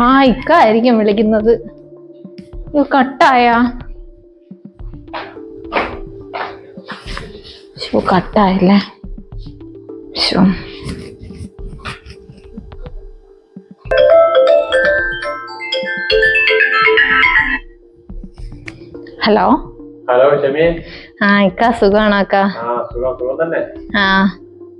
ആ ഇക്കായിരിക്കും വിളിക്കുന്നത്. അയ്യോ കട്ടായാ. ശോ കട്ടായല്ലേ? ശോ ഹലോ? ഹലോ ഷമി. ആ ഇക്ക സുഖാണ് അക്ക? ആ സുഖം. സുഖം തന്നെ? ആ.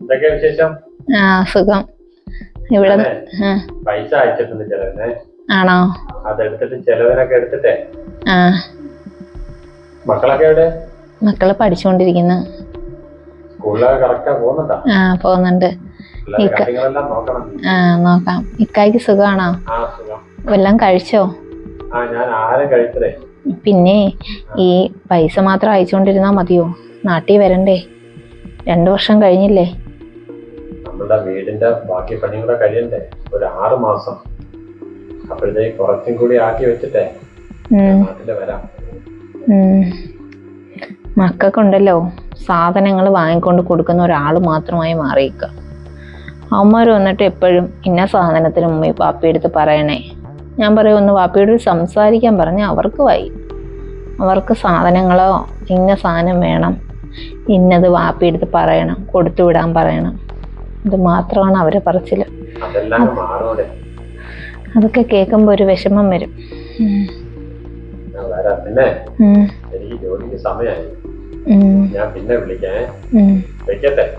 എന്തൊക്കെയാ വിശേഷം? ആ സുഖം. ഇവിടെ പൈസ അയച്ചിട്ടുണ്ട് ചെലവിനെ ആണോ? അതെടുത്തിട്ട് ചെലവിനൊക്കെ എടുത്തിട്ടേ. ആ. മക്കളൊക്കെ എവിടെ? മക്കൾ പഠിച്ചുകൊണ്ടിരിക്കുന്നു സ്കൂളിലൊക്കെ കറക്റ്റാ പോകുന്നുണ്ടോ? ആ പോകുന്നുണ്ട്. ആ നോക്കാം. ഇക്കായ്ക്ക് സുഖമാണോ വല്ലതും കഴിച്ചോ? പിന്നെ ഈ പൈസ മാത്രം അയച്ചുകൊണ്ടിരുന്നാ മതിയോ? നാട്ടിൽ വരണ്ടേ? രണ്ടു വർഷം കഴിഞ്ഞില്ലേ? നമ്മളുടെ വീടിന്റെ ബാക്കി പണിയും കൂടെ കഴിയണ്ടേ? ഒരു ആറ് മാസം. അപ്പോഴത്തേക്ക് കുറച്ചും കൂടി ആക്കി വെച്ചിട്ടേ നാട്ടിൽ വരാം. മക്കൾക്കുണ്ടല്ലോ സാധനങ്ങൾ വാങ്ങിക്കൊണ്ട് കൊടുക്കുന്ന ഒരാൾ മാത്രമായി മാറിയിക്കുക അമ്മമാർ വന്നിട്ട് എപ്പോഴും ഇന്ന സാധനത്തിന് ഉമ്മ പാപ്പിയെടുത്ത് പറയണേ. ഞാൻ പറയും ഒന്ന് പാപ്പിയോട് സംസാരിക്കാൻ പറഞ്ഞ അവർക്ക് വായി അവർക്ക് സാധനങ്ങളോ ഇന്ന സാധനം വേണം. ഇന്നത് വാപ്പിയെടുത്ത് പറയണം കൊടുത്തു വിടാൻ പറയണം. ഇത് മാത്രമാണ് അവരെ പറച്ചിൽ. അതൊക്കെ കേൾക്കുമ്പോൾ ഒരു വിഷമം വരും. ഞാൻ പിന്നെ. എനിക്ക് ജോലിക്ക് സമയമായി ഞാൻ. വെക്കട്ടെ?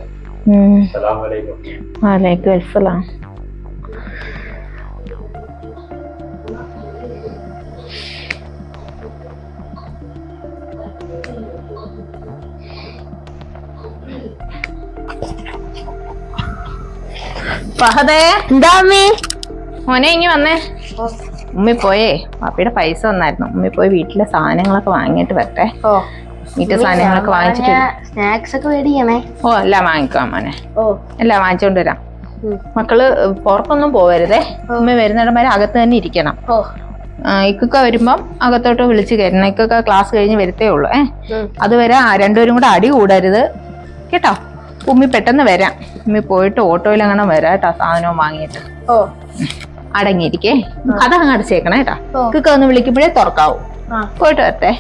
വാലേക്കും അസ്സലാം. ഫഹദേ. എന്താ അമ്മി? മോനെ ഇങ്ങി വന്നേ. ഉമ്മി പോയേ. പാപ്പിയുടെ പൈസ വന്നായിരുന്നു ഉമ്മി പോയി വീട്ടിലെ സാധനങ്ങളൊക്കെ വാങ്ങിയിട്ട് വരട്ടെ. ഓ. വീട്ടിലെ സാധനങ്ങളൊക്കെ വാങ്ങിച്ചിട്ട് സ്നാക്സ് ഒക്കെ മേടിക്കണേ ഓ എല്ലാം വാങ്ങിക്കാം മോനെ. ഓ. എല്ലാം വാങ്ങിച്ചോണ്ട് വരാം. മക്കൾ പുറത്തൊന്നും പോവരുതേ. ഉമ്മ വരുന്നിടം വരെ അകത്ത് തന്നെ ഇരിക്കണം. ഓ. ഇക്കൊക്കെ വരുമ്പം അകത്തോട്ട് വിളിച്ചു കയറണം ഇക്കൊക്കെ ക്ലാസ് കഴിഞ്ഞ് വരത്തേ ഉള്ളൂ ഏഹ് അതുവരെ രണ്ടുപേരും കൂടെ അടി കൂടരുത്. കേട്ടോ? ഉമ്മി പെട്ടെന്ന് വരാം. ഉമ്മി പോയിട്ട് ഓട്ടോയിൽ അങ്ങനെ വരാം കേട്ടോ സാധനവും വാങ്ങിയിട്ട്. ഓ. അടങ്ങിയിരിക്കേ. കഥ അങ്ങ് അടച്ചേക്കണേ കേട്ടോ. കുക്ക ഒന്ന് വിളിക്കുമ്പോഴേ തുറക്കാവൂ. പോയിട്ട് വരട്ടെ.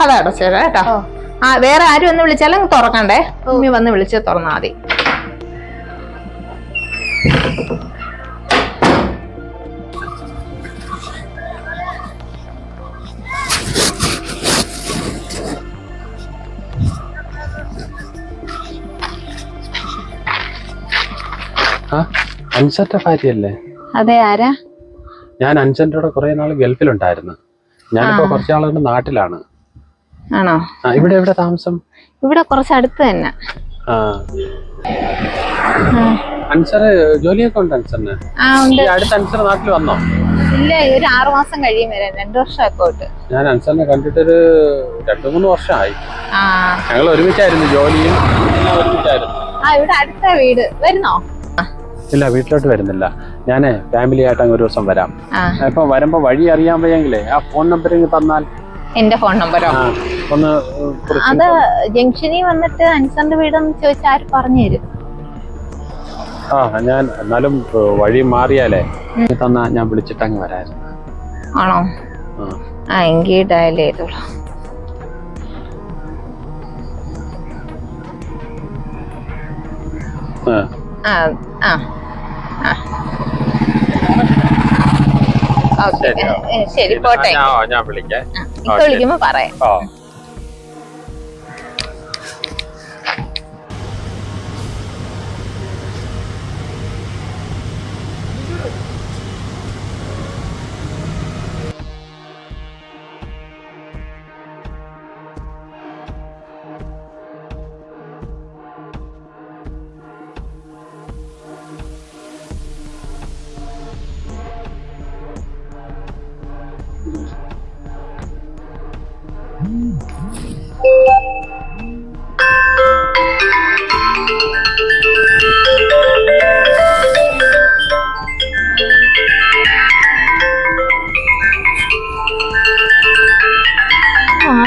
കഥ അടച്ചേരാ കേട്ടോ. ആ വേറെ ആരും ഒന്ന് വിളിച്ചാലും തുറക്കണ്ടേ? ഉമ്മി വന്ന് വിളിച്ച് തുറന്നാ മതി. അൻസന്റെ ഭാര്യയല്ലേ? അതെ ആരാ? ഞാൻ അൻസന്റെ കൂടെ കുറെ നാൾ ഗൾഫിലുണ്ടായിരുന്നു. ഞാനിപ്പോ കുറച്ച് നാളുകൊണ്ട് നാട്ടിലാണ്. ആണോ? ഇവിടെ എവിടെ താമസം? ഇവിടെ കുറച്ച് അടുത്ത് തന്നെ. ആ. അൻസറ് ജോലിയൊക്കെ ഉണ്ട് അൻസറിന്? ആ ഉണ്ട്. ഈ അടുത്ത അൻസർ നാട്ടിൽ വന്നോ? ഇല്ല ഒരു ആറു മാസം കഴിയും വരാൻ. രണ്ടു വർഷമൊക്കെ തൊട്ട് ഞാൻ അൻസറിനെ കണ്ടിട്ടൊരു രണ്ടു മൂന്ന് വർഷമായി. ആ. ഞങ്ങൾ ഒരുമിച്ചായിരുന്നു ജോലിയും ഒരുമിച്ചായിരുന്നു. ആ ഇവിടെ അടുത്ത വീട്. വരുന്നോ? ഇല്ല വീട്ടിലോട്ട് വരുന്നില്ല. ഞാൻ ഫാമിലി ആയിട്ട് അങ്ങ് ഒരു ദിവസം വരാം. ഇപ്പൊ വരുമ്പോ വഴി അറിയാൻ വയ്യെങ്കിലേ ആ ഫോൺ നമ്പർ ഇങ്ങ് തന്നാൽ? എന്റെ ഫോൺ നമ്പറോ ഒന്ന് അത് ജംഗ്ഷനിൽ വന്നിട്ട് അൻസറിന്റെ വീടെന്ന് ചോദിച്ചാൽ ആര് പറഞ്ഞു തരും? ആ ഞാൻ എന്നാലും വഴി മാറിയാലേ തന്നാ ഞാൻ വിളിച്ചിട്ട് അങ്ങ് വരായിരുന്നു. ആണോ? ആ. ആ എങ്കിൽ ഡയൽ ചെയ്തോളൂ. ആ. ആ ആ ആ. ഓക്കെ. ശരി. പോട്ടെ. ഞാൻ വിളിക്കാം. ഇപ്പൊ വിളിക്കുമ്പോ പറയാം.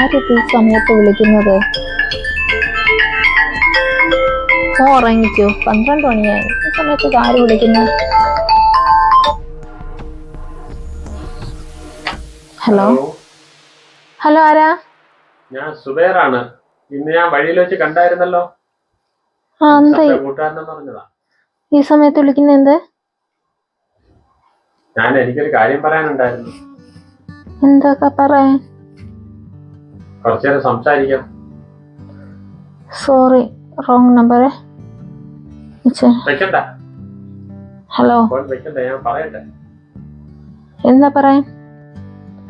കാര്യത്തിൽ സമയത്ത് വിളിക്കുന്നത്? ഓ ഉറങ്ങിക്കോ. പന്ത്രണ്ട് മണിയായി. ഈ സമയത്ത് ആര് വിളിക്കുന്നു? ഹലോ. ഹലോ. ആരാ? ഞാൻ സുബേറാണ്. ഇന്ന് ഞാൻ വഴിയിൽ വെച്ച് കണ്ടായിരുന്നല്ലോ. പറഞ്ഞതാ. ഈ സമയത്ത് വിളിക്കുന്ന എന്ത്? ഞാൻ എനിക്കൊരു കാര്യം പറയാനുണ്ടായിരുന്നു. എന്താ പറയാൻ? കുറച്ചേരം സംസാരിക്കാം. സോറി റോങ് നമ്പർ വെക്കണ്ട. ഹലോ ഫോൺ വെക്കണ്ട ഞാൻ പറയട്ടെ. എന്താ പറയാൻ?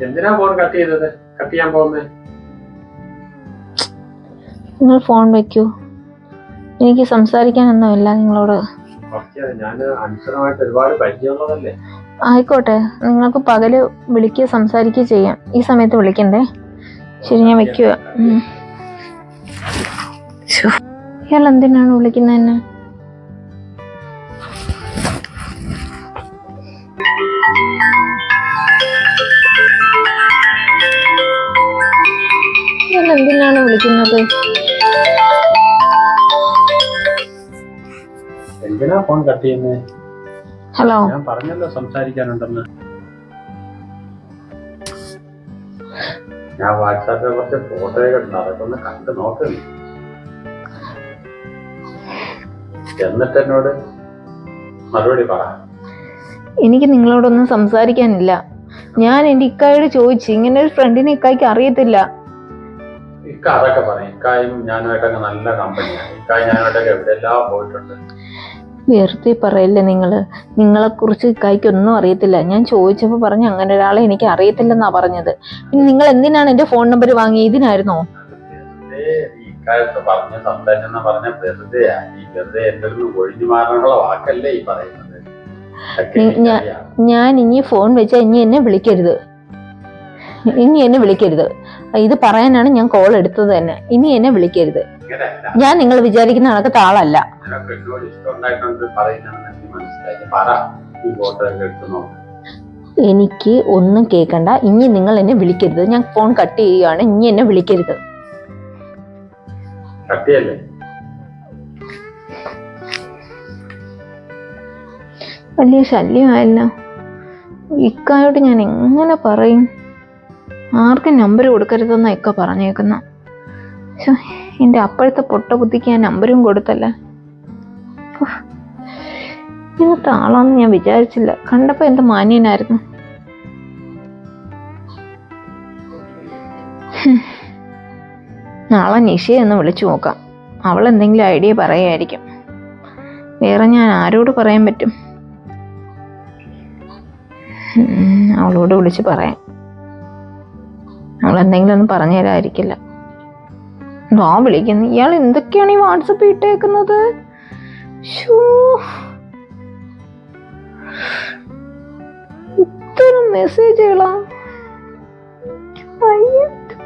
എന്തിനാ ഫോൺ കട്ട് ചെയ്തത്? കട്ട് ചെയ്യാൻ പോകുന്നത് നിങ്ങൾ ഫോൺ വെക്കൂ. എനിക്ക് സംസാരിക്കാനൊന്നുമില്ല നിങ്ങളോട്. ആയിക്കോട്ടെ നിങ്ങൾക്ക് പകൽ വിളിക്കുക സംസാരിക്കുക ചെയ്യാം. ഈ സമയത്ത് വിളിക്കണ്ടേ? ശരി ഞാൻ വെക്കുക ഇയാൾ എന്തിനാണ് വിളിക്കുന്നത് എന്നെ? ഇയാൾ എന്തിനാണ് വിളിക്കുന്നത്? എന്തിനാ ഫോൺ കട്ട് ചെയ്യുന്നത് ഹലോ ഞാൻ പറഞ്ഞല്ലോ സംസാരിക്കാനുണ്ടെന്ന്. ഞാൻ വാട്സാപ്പിൽ കുറച്ച് ഫോട്ടോയൊക്കെ ഉണ്ട് അതൊക്കെ ഒന്ന് കണ്ടു നോക്കുന്നു എന്നിട്ട് എന്നോട് മറുപടി പറ. എനിക്ക് നിങ്ങളോടൊന്നും സംസാരിക്കാനില്ല. ഞാൻ എന്റെ ഇക്കായോട് ചോദിച്ചു. ഇങ്ങനെ ഒരു ഫ്രണ്ടിനെ ഇക്കായ്ക്ക് അറിയത്തില്ല. ഇക്ക അതൊക്കെ പറയും. ഇക്കായും ഞാനുമായിട്ടൊക്കെ നല്ല കമ്പനിയാണ് ഇക്കായും ഞാനുമായിട്ടൊക്കെ എവിടെയെല്ലാം പോയിട്ടുണ്ട്. വെറുതെ പറയല്ലേ നിങ്ങൾ നിങ്ങളെക്കുറിച്ച് ഇക്കായ്ക്കൊന്നും അറിയത്തില്ല. ഞാൻ ചോദിച്ചപ്പോൾ പറഞ്ഞു അങ്ങനെ ഒരാളെ എനിക്ക് അറിയത്തില്ലെന്നാണ് പറഞ്ഞത്. പിന്നെ നിങ്ങൾ എന്തിനാണ് എന്റെ ഫോൺ നമ്പർ വാങ്ങി ഇതിനായിരുന്നോ? പറഞ്ഞ സംസാരിച്ചെന്ന് പറഞ്ഞ. ഈ വെറുതെ എന്റെ ഒരു ഒഴിഞ്ഞു മാറാനുള്ള വാക്കല്ലേ ഈ പറയുന്നത്. ഞാൻ ഇനി ഫോൺ വെച്ചാൽ ഇനി എന്നെ വിളിക്കരുത്. ഇനി എന്നെ വിളിക്കരുത്. ഇത് പറയാനാണ് ഞാൻ കോൾ എടുത്തത് തന്നെ. ഇനി എന്നെ വിളിക്കരുത്. ഞാൻ നിങ്ങൾ വിചാരിക്കുന്ന കണക്കത്തെ ആളല്ല എനിക്ക് ഒന്നും കേൾക്കണ്ട ഇനി നിങ്ങൾ എന്നെ വിളിക്കരുത്. ഞാൻ ഫോൺ കട്ട് ചെയ്യുകയാണ്. ഇനി എന്നെ വിളിക്കരുത്. വലിയ ശല്യമായല്ലോ. ഇക്കായോട് ഞാൻ എങ്ങനെ പറയും? ആർക്കും നമ്പർ കൊടുക്കരുതെന്നാ ഇക്ക പറഞ്ഞേക്കുന്ന. എന്റെ അപ്പോഴത്തെ പൊട്ട ബുദ്ധിക്ക് ഞാൻ നമ്പരും കൊടുത്തല്ല. ഇന്നത്തെ ആളാന്ന് ഞാൻ വിചാരിച്ചില്ല. കണ്ടപ്പോ എന്ത് മാന്യനായിരുന്നു. നാളെ നിഷയെ ഒന്ന് വിളിച്ചു നോക്കാം. അവൾ എന്തെങ്കിലും ഐഡിയ പറയായിരിക്കും. വേറെ ഞാൻ ആരോട് പറയാൻ പറ്റും? അവളോട് വിളിച്ച് പറയാം. അവൾ എന്തെങ്കിലും ഒന്നും പറഞ്ഞു തരാതിരിക്കില്ല ആ വിളിക്കുന്നു. ഇയാൾ എന്തൊക്കെയാണ് ഈ വാട്സപ്പ് ഇട്ടേക്കുന്നത്. ഇത്തരം മെസ്സേജുകളാ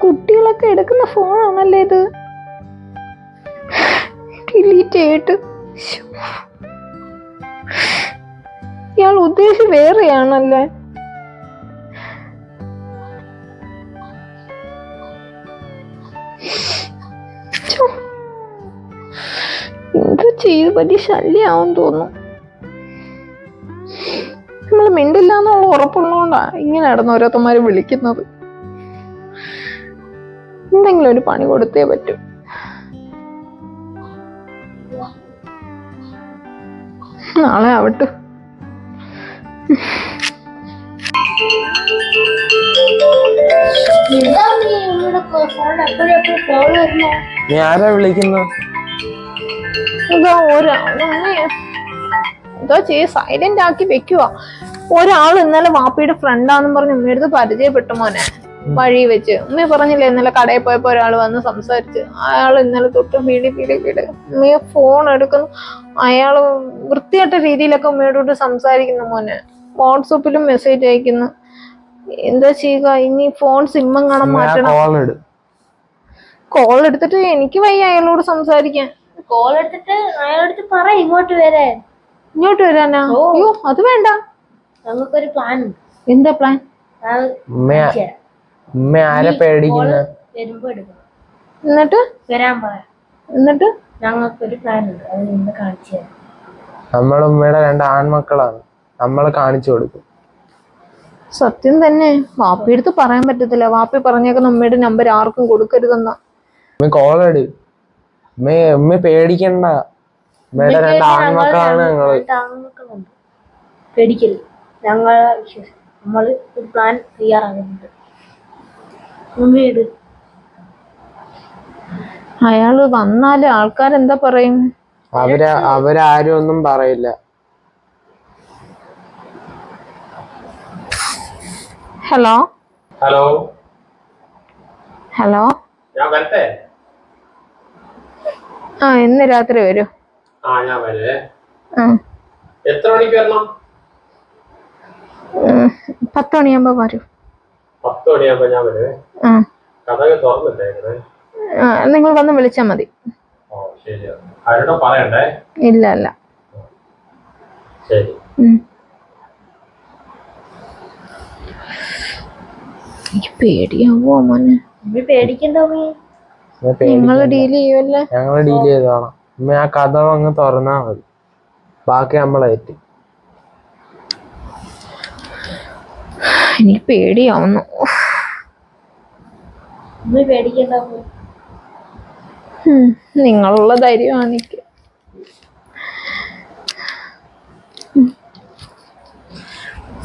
കുട്ടികളൊക്കെ എടുക്കുന്ന ഫോണാണല്ലേ ഇത്? ഡിലീറ്റ് ചെയ്തിട്ട്. ഇയാൾ ഉദ്ദേശിച്ച് വേറെയാണല്ലേ? പറ്റി ശല്യാവും തോന്നുന്നു. നമ്മൾ മിണ്ടില്ല എന്നുള്ള ഉറപ്പുള്ളതുകൊണ്ടാ ഇങ്ങനെ നടന്ന് ഓരോരുത്തന്മാര് വിളിക്കുന്നത്. എന്തെങ്കിലും ഒരു പണി കൊടുത്തേ പറ്റൂ. നാളെ ആവട്ടെ. ഞാനാ നീ ആരാ വിളിക്കുന്നു? എന്തോ ചെയ്യ സൈലന്റ് ആക്കി വെക്കുക ഒരാൾ ഇന്നലെ വാപ്പിയുടെ ഫ്രണ്ടാന്നും പറഞ്ഞ് ഉമ്മയടുത്ത് പരിചയപ്പെട്ടു മോനെ. വഴി വെച്ച്. ഉമ്മ പറഞ്ഞില്ലേ ഇന്നലെ കടയിൽ പോയപ്പോ ഒരാൾ വന്ന് സംസാരിച്ച്. അയാൾ ഇന്നലെ തൊട്ട് വീടി വീടി വീട്. ഉമ്മയെ ഫോൺ എടുക്കുന്നു. അയാൾ വൃത്തിയായിട്ട രീതിയിലൊക്കെ ഉമ്മയോട് സംസാരിക്കുന്നു മോനെ. വാട്സപ്പിലും മെസ്സേജ് അയക്കുന്നു. എന്താ ചെയ്യുക? ഇനി ഫോൺ സിമ്മം കാണാൻ മാറ്റണം. കോൾ എടുത്തിട്ട് എനിക്ക് വയ്യ അയാളോട് സംസാരിക്കാൻ. കോൾ എടുത്തിട്ട് അയാളടുത്ത് പറ ഇങ്ങോട്ട് വരാൻ. ഇങ്ങോട്ട് വരാനാ? ഓ. അയ്യോ അത് വേണ്ട. നമുക്കൊരു പ്ലാൻ ഉണ്ട്. എന്താ പ്ലാൻ അത് ഉമ്മ ആരെ നീ പേടിക്കുന്ന? call വരുമ്പോ എടുക്കണം എന്നിട്ട്? വരാൻ പറ. എന്നിട്ട്? ഞങ്ങൾക്കൊരു പ്ലാൻ ഉണ്ട്. അത് നിന്ന് കാണിച്ചു തരാം. നമ്മളെ ഉമ്മയുടെ രണ്ട് ആൺമക്കളാണ്. നമ്മൾ കാണിച്ചു കൊടുക്കും. സത്യം തന്നെ. വാപ്പി എടുത്ത് പറയാൻ പറ്റത്തില്ല. വാപ്പി പറഞ്ഞേക്കുന്ന ഉമ്മയുടെ നമ്പർ ആർക്കും കൊടുക്കരുതെന്നാ. ഉമ്മ കോളടി പേടിക്കണ്ട. ഉമ്മയുടെ രണ്ട് ആൺമക്കളാണ് ഞങ്ങൾ ആൺമക്കളുണ്ട്. ഞങ്ങളെ വിശ്വസിക്കും. നമ്മൾ ഒരു പ്ലാൻ തയ്യാറാകുന്നുണ്ട്. ഉമ്മയുടെ അയാൾ വന്നാൽ ആൾക്കാരെന്താ പറയും? അവർ അവരാരും ഒന്നും പറയില്ല. ഹലോ? ഹലോ. ഹലോ? ഞാൻ വരട്ടെ? ആ ഇന്ന് രാത്രി വരും. ആ ഞാൻ വരേ. ആ. എത്ര മണിക്ക് വരണം? പത്ത് മണിയാകുമ്പോ വരൂ. പത്ത് മണിയാകുമ്പോ ഞാൻ വരേ. ആ. കഥകൾ തുറന്നിട്ടേക്കണേ. നിങ്ങൾ വന്ന് വിളിച്ചാൽ മതി. ഓ ശരി. ആരോടും പറയണ്ടേ? ഇല്ല ഇല്ല. ശരി. പേടിയാവോ മോനെ? പേടിക്കണ്ടോ പേടിക്കണ്ട നിങ്ങൾ ഡീൽ ചെയ്യുമല്ലേ ഞങ്ങൾ ഡീൽ ചെയ്തോളാം. ഉമ്മ ആ കഥ അങ്ങ് തുറന്നാ മതി. ബാക്കി നമ്മളേറ്റ് എനിക്ക് പേടിയാവുന്നു. നിങ്ങളുള്ള ധൈര്യമാണ് എനിക്ക്.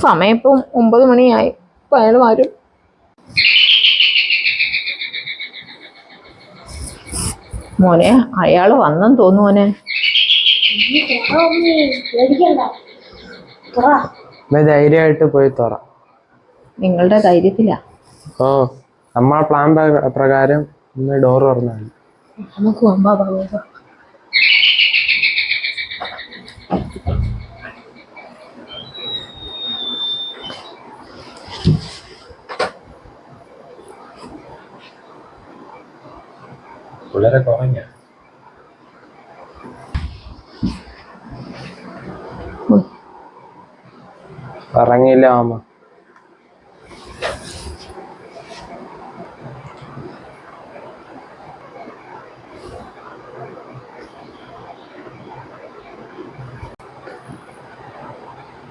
സമയം ഇപ്പം ഒമ്പത് മണിയായി. അയാൾ വരും. മോനെ അയാൾ വന്നെന്ന് തോന്നു മോനെ. ഉമ്മ തുറ ഉമ്മ പേടിക്കണ്ട തുറ ധൈര്യമായിട്ട് പോയി തുറ. നിങ്ങളുടെ ധൈര്യത്തിലാ. ഓ നമ്മളെ പ്ലാൻ പ്രകാരം ഡോർ തുറന്നാൽ മതി നമുക്ക് പോകാം പിള്ളേരെ കുറഞ്ഞ ഇറങ്ങിയില്ല മാമ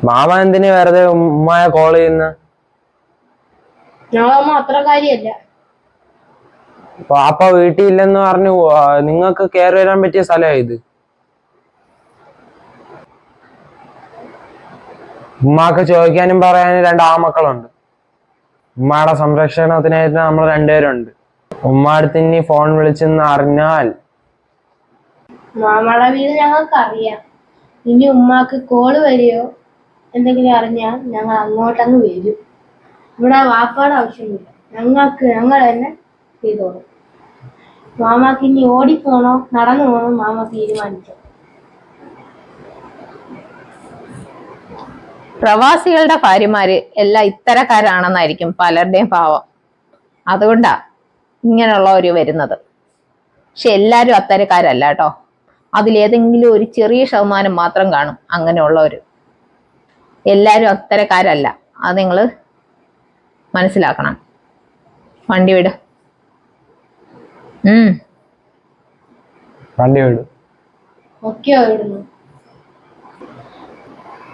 മാമ എന്തിനു വെറുതെ ഉമ്മയെ കോൾ ചെയ്യുന്ന? ഞങ്ങളമ്മ അത്ര കാര്യമല്ല. പാപ്പ വീട്ടിൽ ഇല്ലെന്ന് പറഞ്ഞു നിങ്ങൾക്ക് കയറി വരാൻ പറ്റിയ സ്ഥലമാണ് ഇത് ഉമ്മാക്ക് ചോദിക്കാനും പറയാനും രണ്ട് ആമക്കളുണ്ട് ഉമ്മയുടെ സംരക്ഷണത്തിനായിട്ട് നമ്മൾ രണ്ടുപേരുണ്ട്. ഉമ്മ അടുത്ത് ഇനി ഫോൺ വിളിച്ചെന്ന് അറിഞ്ഞാൽ മാമയുടെ വീട് ഞങ്ങൾക്ക് അറിയാം ഇനി ഉമ്മാക്ക് കോൾ വരികയോ എന്തെങ്കിലും അറിഞ്ഞാൽ ഞങ്ങൾ അങ്ങോട്ടങ്ങ് വരും. ഇവിടെ വാപ്പാടെ ആവശ്യമില്ല. ഞങ്ങൾക്ക് ഞങ്ങൾ തന്നെ ചെയ്തോളും. മാമാക്ക് ഇനി ഓടിപ്പോണോ നടന്നു പോണോ? മാമ തീരുമാനിച്ചു. പ്രവാസികളുടെ ഭാര്യമാര് എല്ലാം ഇത്തരക്കാരാണെന്നായിരിക്കും പലരുടെയും ഭാവം. അതുകൊണ്ടാ ഇങ്ങനെയുള്ളവര് വരുന്നത്. പക്ഷെ എല്ലാവരും അത്തരക്കാരല്ല കേട്ടോ അതിലേതെങ്കിലും ഒരു ചെറിയ ശതമാനം മാത്രം കാണും അങ്ങനെയുള്ളവർ. എല്ലാവരും അത്തരക്കാരല്ല. അത് നിങ്ങൾ മനസ്സിലാക്കണം. വണ്ടി വിട്. വണ്ടി വിടും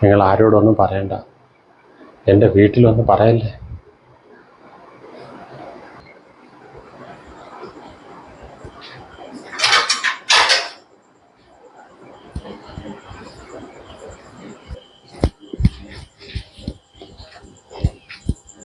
നിങ്ങൾ ആരോടൊന്നും പറയണ്ട. എന്റെ വീട്ടിലൊന്നും പറയല്ലേ?